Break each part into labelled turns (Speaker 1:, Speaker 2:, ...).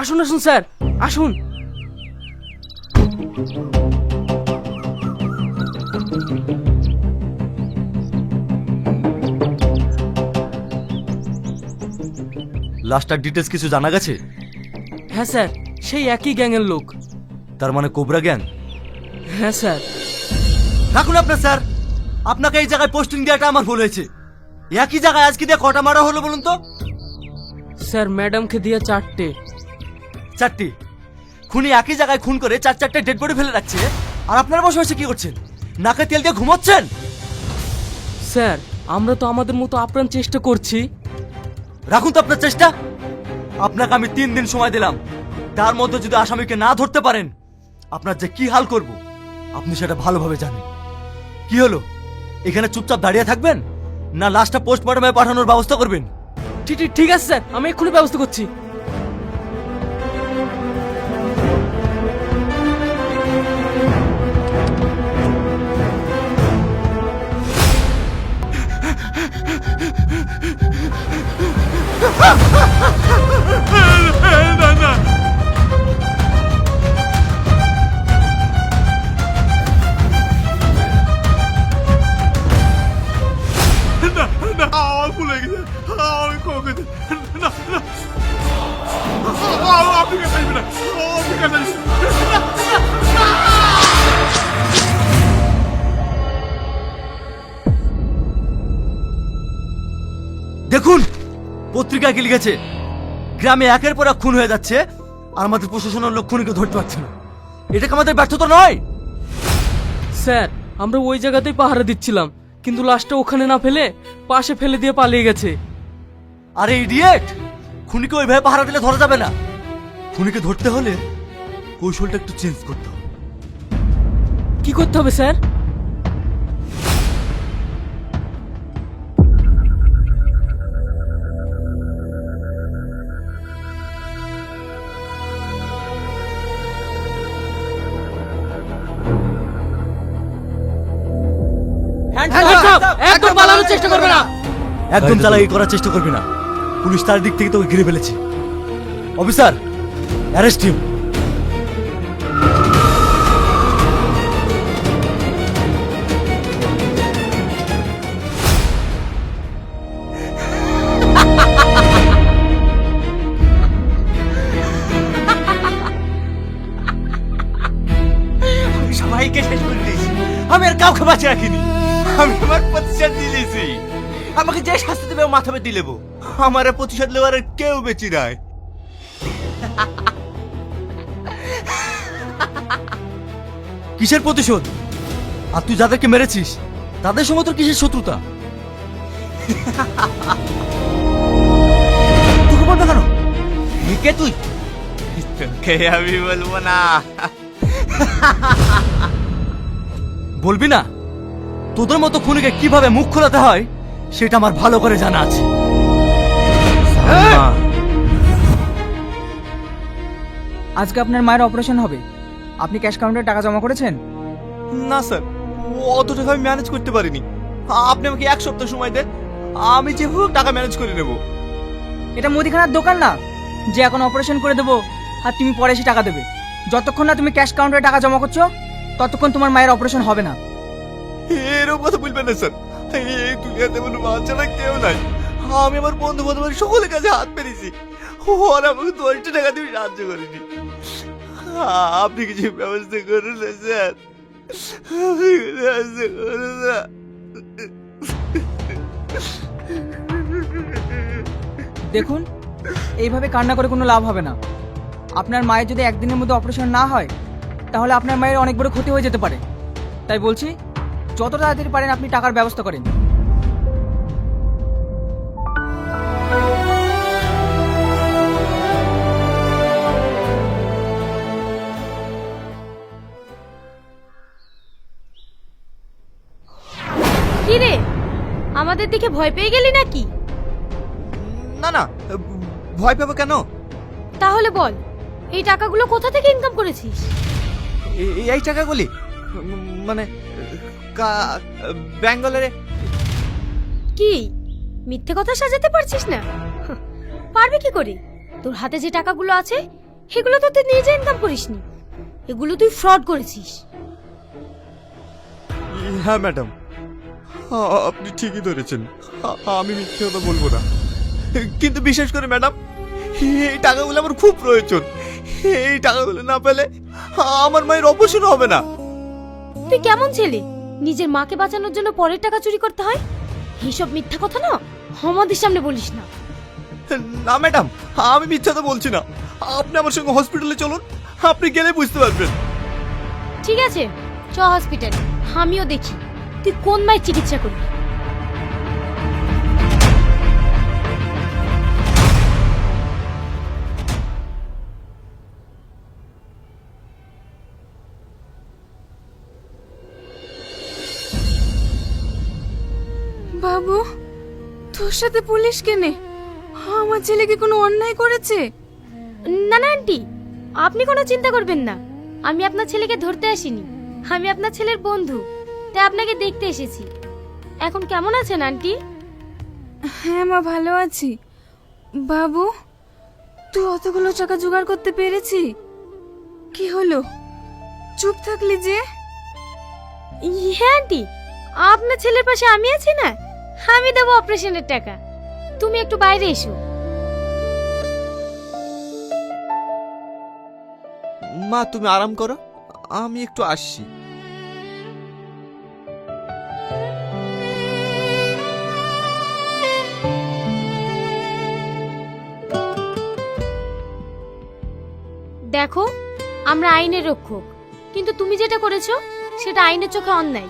Speaker 1: আসুন আসুন স্যার আসুন।
Speaker 2: লাস্টার ডিটেলস কিছু জানা গেছে?
Speaker 1: হ্যাঁ স্যার সেই একই গ্যাংয়ের লোক।
Speaker 2: তার মানে কোবরা গ্যাং?
Speaker 1: হ্যাঁ স্যার।
Speaker 2: রাখুন আপনার স্যার। আপনাকে এই জায়গায় পোস্টিং দেওয়াটা আমার ভুল হয়েছে। একই জায়গায় আজকে দিয়ে কটা মারা হলো বলুন তো?
Speaker 1: স্যার ম্যাডামকে দিয়ে চারটে।
Speaker 2: চারটি? খুনি একই জায়গায় খুন করে চার চারটে ডেড বডি ফেলে রাখছে। আর আপনারা বসে বসে কি করছেন? নাকে তেল দিয়ে ঘুমোচ্ছেন?
Speaker 1: স্যার আমরা তো আমাদের মতো আপ্রাণ চেষ্টা করছি।
Speaker 2: রাখুন তো আপনার চেষ্টা। আপনাকে আমি তিন দিন সময় দিলাম। তার মধ্যে যদি আসামিকে না ধরতে পারেন আপনার যে কি হাল করব আপনি সেটা ভালোভাবে জানেন। কি হলো? এখানে চুপচাপ দাঁড়িয়ে থাকবেন? না লাস্টটা পোস্টমর্টমে পাঠানোর ব্যবস্থা করবেন?
Speaker 1: ঠিক আছে স্যার। আমি এক্ষুনি ব্যবস্থা করছি।
Speaker 3: আমার
Speaker 2: পত্রিকায় কি লিখেছে গ্রামে একের পর এক খুন হয়ে যাচ্ছে আর আমাদের প্রশাসনের লোক খুনিকে ধরতে পারছে না। এটা কি আমাদের ব্যর্থতা নয়?
Speaker 1: স্যার আমরা ওই জায়গাতেই পাহারা দিচ্ছিলাম কিন্তু লাশটা ওখানে না ফেলে পাশে ফেলে দিয়ে পালিয়ে গেছে।
Speaker 2: আরে ইডিয়েট! খুনিকে ওইভাবে পাহারা দিলে ধরা যাবে না। খুনিকে ধরতে হলে কৌশলটা একটু চেঞ্জ করতে হবে।
Speaker 1: কি করতে হবে স্যার? চেষ্টা করবে না।
Speaker 2: একদম চালাকি করার চেষ্টা করবি না। পুলিশ তার দিক থেকে তোকে ঘিরে ফেলেছে। Officer arrest him.
Speaker 3: আমি সবাইকে শেষ করে দিয়েছি। আমি আর কাউকে বাঁচে রাখিনি। আমি আমার প্রতিশোধ দিয়েছি আমাকে যে শাস্তি দেবে মাথা নেব আমার আর প্রতিশোধ নেওয়ার আর কেউ বেঁচে নাই।
Speaker 2: কিসের প্রতিশোধ? আর তুই যাদেরকে মেরেছিস তাদের সঙ্গে তোর কিসের শত্রুতা? তোকে বলবে কেন? কে তুই?
Speaker 3: তোকে আমি বলব না।
Speaker 2: বলবি না? তোদের মতো খুনিকে কীভাবে মুখ খোলাতে হয় সেটা আমার ভালো করে জানা আছে।
Speaker 4: আজকে আপনার মায়ের অপারেশন হবে। আপনি ক্যাশ কাউন্টারে টাকা জমা করেছেন?
Speaker 3: না স্যার। অত টাকা আমি ম্যানেজ করতে পারিনি। আপনি আমাকে এক সপ্তাহ সময় দেন আমি যে হোক টাকা ম্যানেজ করে নেব।
Speaker 4: এটা মুদিখানার দোকান না। যে এখন অপারেশন করে দেবো আর তুমি পরে এসে টাকা দেবে। যতক্ষণ না তুমি ক্যাশ কাউন্টারে টাকা জমা করছ ততক্ষণ তোমার মায়ের অপারেশন হবে না।
Speaker 3: এরকম কথা বলবেন না, স্যার। এই দুনিয়াতে কোনো মা ছাড়া কেউ নাই। আমি আমার বন্ধু বান্ধবের সকলের কাছে হাত পেরেছি। ওরা আমাকে দশটা টাকা দিয়ে সাহায্য করেনি। আপনি কিছু ব্যবস্থা করুন স্যার।
Speaker 4: দেখুন, এইভাবে কান্না করে কোনো লাভ হবে না। আপনার মায়ের যদি একদিনের মধ্যে অপারেশন না হয়, তাহলে আপনার মায়ের অনেক বড় ক্ষতি হয়ে যেতে পারে। তাই বলছি যত তাড়াতাড়ি পারেন আপনি টাকার ব্যবস্থা করেন।
Speaker 5: কি রে? আমাদের দিকে ভয় পেয়ে গেলি নাকি?
Speaker 3: না না ভয় পাবো কেন?
Speaker 5: তাহলে বল এই টাকাগুলো কোথা থেকে ইনকাম করেছিস?
Speaker 3: এই টাকাগুলি মানে ব্যাঙ্গালোরে
Speaker 5: কি? মিথ্যে কথা সাজাতে পারছিস না? পারবে কি করে? তোর হাতে যে টাকাগুলো আছে সেগুলো তো তুই নিজে ইনকাম করিসনি। এগুলো তুই ফ্রড করেছিস।
Speaker 3: হ্যাঁ ম্যাডাম আপনি ঠিকই ধরেছেন। আমি মিথ্যে কথা বলব না। কিন্তু বিশেষ করে ম্যাডাম এই টাকাগুলো আমার খুব প্রয়োজন। এই টাকাগুলো না পেলে আমার মায়ের অপারেশন হবে না।
Speaker 5: তুই কেমন ছেলে? নিজের মাকে বাঁচানোর জন্য পরের টাকা চুরি করতে হয়? এইসব মিথ্যা কথা না আমাদের সামনে বলিস না।
Speaker 3: না ম্যাডাম আমি মিথ্যা তো বলছি না। আপনি আমার সঙ্গে হসপিটালে চলুন আপনি গেলে বুঝতে পারবেন।
Speaker 5: ঠিক আছে চ হসপিটালে আমিও দেখি। তুই কোন মায়ের চিকিৎসা করবি?
Speaker 6: বাবু তোর সাথে পুলিশ কেনে? আমার ছেলে কি কোনো অন্যায় করেছে?
Speaker 5: না না আন্টি আপনি কোনো চিন্তা করবেন না। আমি আপনার ছেলেকে ধরতে আসিনি। আমি আপনার ছেলের বন্ধু তাই আপনাকে দেখতে এসেছি। এখন কেমন আছেন আন্টি?
Speaker 6: হ্যাঁ মা ভালো আছি। বাবু তুই অতগুলো টাকা জোগাড় করতে পেরেছি? কি হলো? চুপ থাকলি যে?
Speaker 5: হ্যাঁ আন্টি আপনার ছেলের পাশে আমি আছি না? আমি দেবো অপারেশনের টাকা। তুমি একটু বাইরে এসো।
Speaker 3: মা তুমি আরাম করো। আমি একটু আসছি।
Speaker 5: দেখো আমরা আইনের রক্ষক। কিন্তু তুমি যেটা করেছ সেটা আইনের চোখে অন্যায়।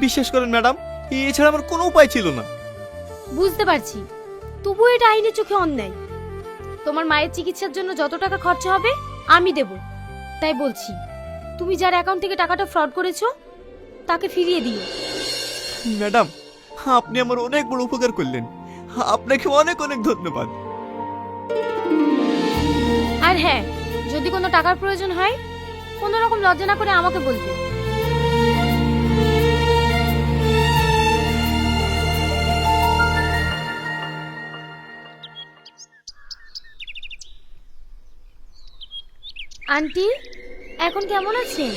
Speaker 3: বিশ্বাস করেন ম্যাডাম এছাড়া আমার কোনো উপায় ছিল না।
Speaker 5: বুঝতে পারছি। তবুও এটা আইনের চোখে অন্যায়। তোমার মায়ের চিকিৎসার জন্য যত টাকা খরচা হবে আমি দেব। তাই বলছি তুমি যার অ্যাকাউন্ট থেকে টাকাটা ফ্রড করেছ তাকে ফিরিয়ে দিও।
Speaker 3: ম্যাডাম আপনি আমার অনেক বড় উপকার করলেন। আপনাকে অনেক অনেক ধন্যবাদ।
Speaker 5: আর হ্যাঁ যদি কোনো টাকার প্রয়োজন হয় কোনো রকম লজ্জা না করে আমাকে বলবে। আন্টি এখন কেমন আছেন?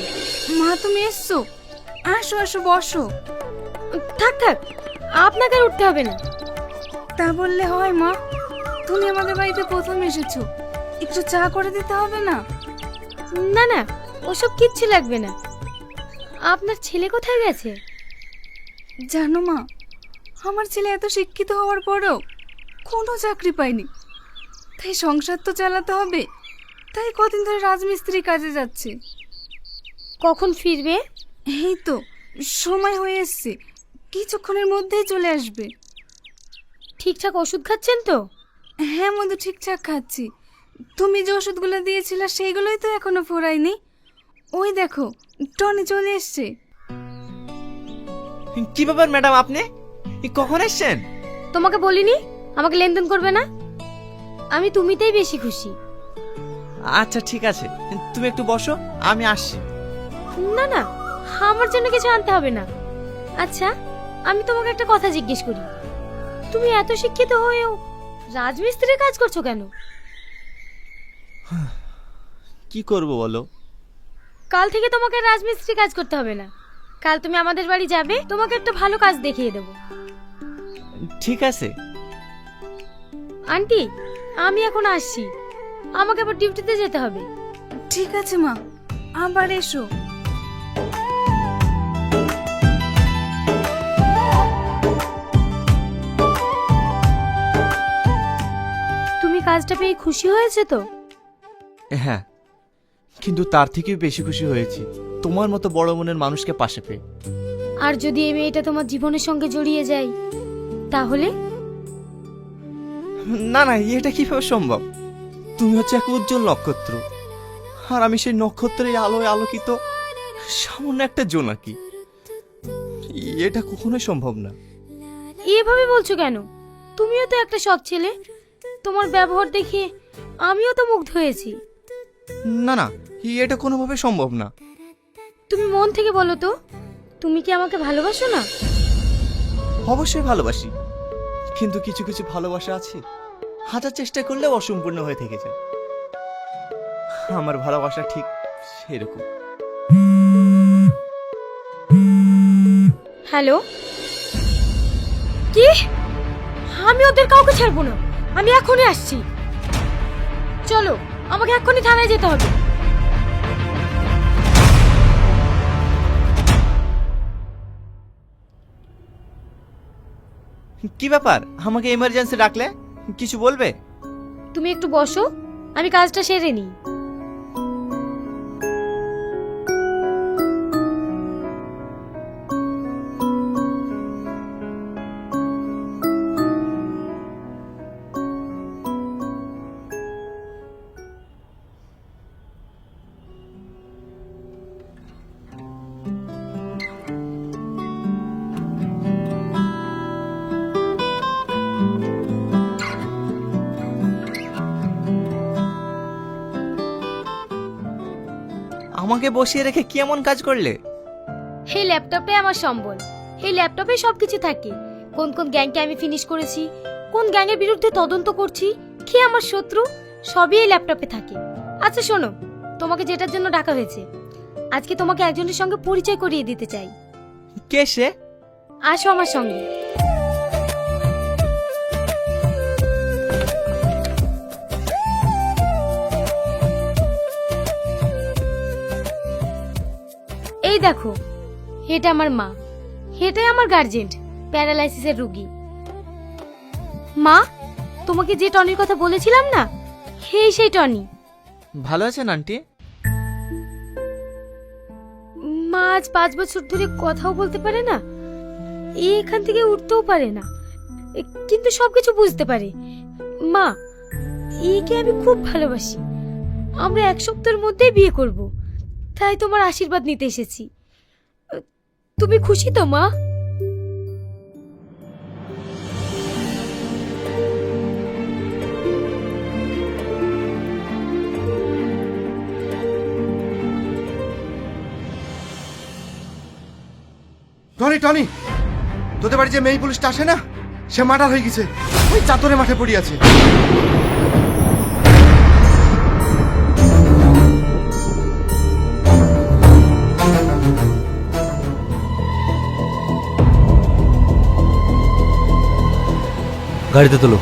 Speaker 6: মা তুমি এসছো। আসো আসো বসো।
Speaker 5: থাক থাক আপনাকে আর উঠতে হবে না।
Speaker 6: তা বললে হয় মা। তুমি আমাদের বাড়িতে প্রথম এসেছ। একটু চা করে দিতে হবে না?
Speaker 5: না না ওসব কিচ্ছু লাগবে না। আপনার ছেলে কোথায় গেছে?
Speaker 6: জানো মা আমার ছেলে এত শিক্ষিত হওয়ার পরেও কোনো চাকরি পায়নি। তাই সংসার তো চালাতে হবে। তাই কদিন ধরে রাজমিস্ত্রি কাজে যাচ্ছে।
Speaker 5: কখন ফিরবে?
Speaker 6: এই তো সময় হয়ে এসছে। কিছুক্ষণের মধ্যেই চলে আসবে।
Speaker 5: ঠিকঠাক ওষুধ খাচ্ছেন তো?
Speaker 6: হ্যাঁ মধু ঠিকঠাক খাচ্ছি। তুমি যে ওষুধগুলো দিয়েছিলে সেইগুলোই তো এখনও ফোরায়নি। ওই দেখো টনি চলে এসছে।
Speaker 7: কি ব্যাপার ম্যাডাম আপনি? কখন এসছেন?
Speaker 5: তোমাকে বলিনি? আমাকে লেনদেন করবে না? আমি তুমিতেই বেশি খুশি।
Speaker 7: আচ্ছা ঠিক আছে। তুমি একটু বসো আমি আসছি।
Speaker 5: না না আমার জন্য কিছু আনতে হবে না। আচ্ছা আমি তোমাকে একটা কথা জিজ্ঞেস করি। তুমি এত শিক্ষিত হয়েও রাজমিস্ত্রির কাজ করছ কেন?
Speaker 3: কি করব বলো?
Speaker 5: কাল থেকে তোমাকে রাজমিস্ত্রি কাজ করতে হবে না। কাল তুমি আমাদের বাড়ি যাবে তোমাকে একটা ভালো কাজ দেখিয়ে দেবো।
Speaker 7: ঠিক আছে।
Speaker 5: আন্টি আমি এখন আসছি। আমাকে আবার ডিউটিতে যেতে হবে।
Speaker 6: ঠিক আছে মা। আবার এসো।
Speaker 5: তুমি কাজটা পেয়ে খুশি হয়েছে তো?
Speaker 7: হ্যাঁ কিন্তু তার থেকেও বেশি খুশি হয়েছি। তোমার মতো বড় মনের মানুষকে পাশে পেয়ে।
Speaker 5: আর যদি এই মেয়েটা তোমার জীবনের সঙ্গে জড়িয়ে যায় তাহলে?
Speaker 7: না না এটা কীভাবে সম্ভব? তুমি হচ্ছে এক উজ্জ্বল নক্ষত্র। আর আমি সেই নক্ষত্রের আলোয় আলোকিত সামান্য একটা জোনাকি এটা কখনোই সম্ভব না।
Speaker 5: এভাবে বলছো কেন? তুমিও তো একটা সৎ ছেলে। তোমার ব্যবহার দেখে আমিও তো মুগ্ধ হয়েছি।
Speaker 7: না না এটা কোনোভাবে সম্ভব না।
Speaker 5: তুমি মন থেকে বলো তো তুমি কি আমাকে ভালোবাসো না?
Speaker 7: অবশ্যই ভালোবাসি। কিন্তু কিছু কিছু ভালোবাসা আছে? হাজার চেষ্টা করলেও অসম্পূর্ণ হয়ে থেকে যায়। আমার ভালোবাসা ঠিক সেরকম।
Speaker 5: হ্যালো? কি? আমি ওদের কাউকে ছাড়বো না। আমি এখনই আসছি। চলো আমাকে এক্ষুনি থানায় যেতে হবে।
Speaker 7: কি ব্যাপার? আমাকে এমার্জেন্সি ডাকলে? কিছু বলবে?
Speaker 5: তুমি একটু বসো আমি কাজটা সেরে নিই।
Speaker 7: আমাকে বসিয়ে রেখে কি এমন কাজ করলে?
Speaker 5: এই ল্যাপটপটাই আমার সম্বল। এই ল্যাপটপে সব কিছু থাকে। কোন কোন গ্যাংকে আমি ফিনিশ করেছি কোন গ্যাংয়ের বিরুদ্ধে তদন্ত করছি কে আমার শত্রু সবই এই ল্যাপটপে থাকে। আচ্ছা শোনো তোমাকে যেটার জন্য ডাকা হয়েছে আজকে তোমাকে একজনের সঙ্গে পরিচয় করিয়ে দিতে চাই।
Speaker 7: কে সে?
Speaker 5: আসো আমার সঙ্গে। এই দেখো এটা আমার মা এটাই আমার গার্জেন্ট প্যারালাইসিসের রুগী। মা তোমাকে যে টনির কথা বলেছিলাম না সেই সেই টনি।
Speaker 7: ভালো আছেন আন্টি?
Speaker 5: মা আজ পাঁচ বছর ধরে কথাও বলতে পারে না এখান থেকে উঠতেও পারে না কিন্তু সবকিছু বুঝতে পারে। মা একে আমি খুব ভালোবাসি আমরা এক সপ্তাহের মধ্যেই বিয়ে করব। তাই তোমার আশীর্বাদ নিতে এসেছি। তুমি খুশি তো, মা?
Speaker 3: Tony Tony! তোদের বাড়ি যে মেয়ে পুলিশটা আসে না, সে মার্ডার হয়ে গেছে। ওই চাতরে মাঠে পড়ে আছে।
Speaker 2: গাড়িতে তোলো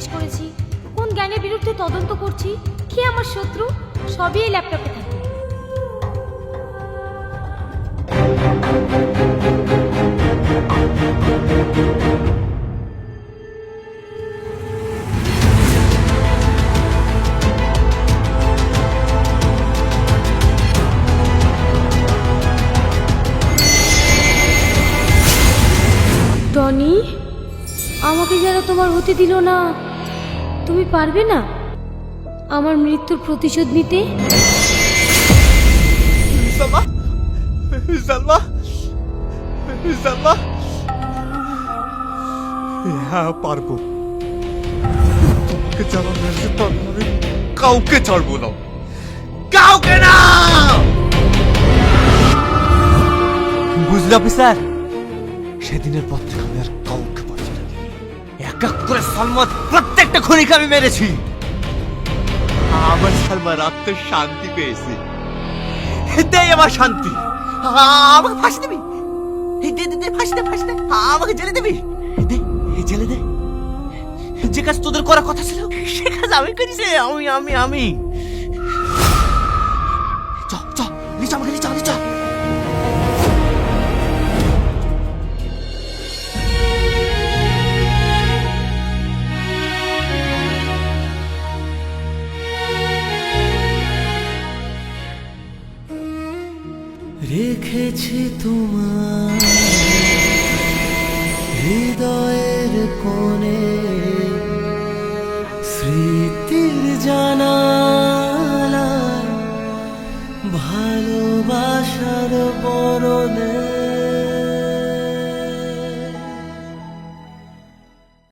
Speaker 5: ফিনিশ করেছি, কোন গ্যাংয়ের বিরুদ্ধে তদন্ত করছি? কে আমার শত্রু? সবই এই ল্যাপটপে থাকে। টনি, আমাকে যারা তোমার হতে দিল না। তুমি পারবে না? আমার মৃত্যুর প্রতিশোধ নিতে?
Speaker 3: সালমা সালমা সালমা। হ্যাঁ পারব। কাউকে ছাড়বো না। কাউকে না!
Speaker 2: বুঝলে অফিসার? সেদিনের পর থেকে আমি আর কাউকে পারছি না। এক এক করে সলমত প্রত্যেকটা খুনিকে আমি মেরেছি।
Speaker 3: আমার সালমা রাত্রে শান্তি পেয়েছে।
Speaker 2: এটাই আমার শান্তি। আমাকে ফাঁসি দিবি। ফাঁসি দে ফাঁসি দে। আমাকে জেলে দিবি। জেলে দে।
Speaker 3: যে কাজ তোদের করার কথা ছিল, সে কাজ আমি করেছি। আমি আমি আমি।
Speaker 8: রেখেছি তোমার হৃদয়ের কোণে স্মৃতির জানালায় ভালোবাসার বরণে